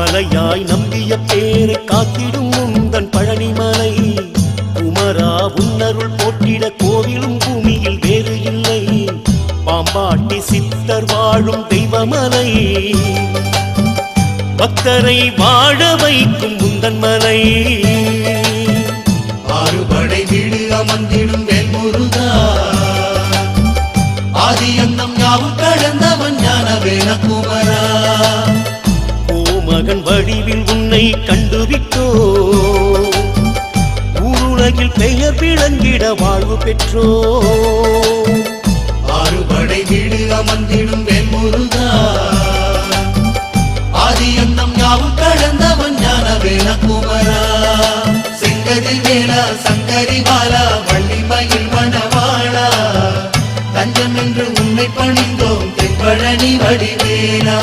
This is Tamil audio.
மலையாய் நம்பிய பேரை காத்திடும் முந்தன் பழனிமலை. குமரா உன்னருள் போட்டிட கோவிலும் பூமியில் வேறு இல்லை. பாம்பாட்டி சித்தர் வாழும் தெய்வமலை. பக்தரை வாழ வைக்கும் முந்தன் மலை. ஆறுபடை வீடு அமர்ந்திடும் வேல்முருகா. ஆதி அந்தம் யாவும் கடந்தவன் ஞான வேண குமரா. மகன் வடிவில் உன்னை கண்டுவிட்டோ? ஊருலகில் பெயர் விளங்கிட வாழ்வு பெற்றோ? ஆறுபடை வீடு அமர்ந்திடும் வேல்முருகா. ஆதி அந்தம் யாவும் கடந்தவன் ஞான வேணகுமரா செங்கதி வேலா சங்கரி பாலா வள்ளி மயில் மணவாளா. தஞ்சம் என்று உன்னை பணிந்தோம் தென்பழனி வடிவேலா.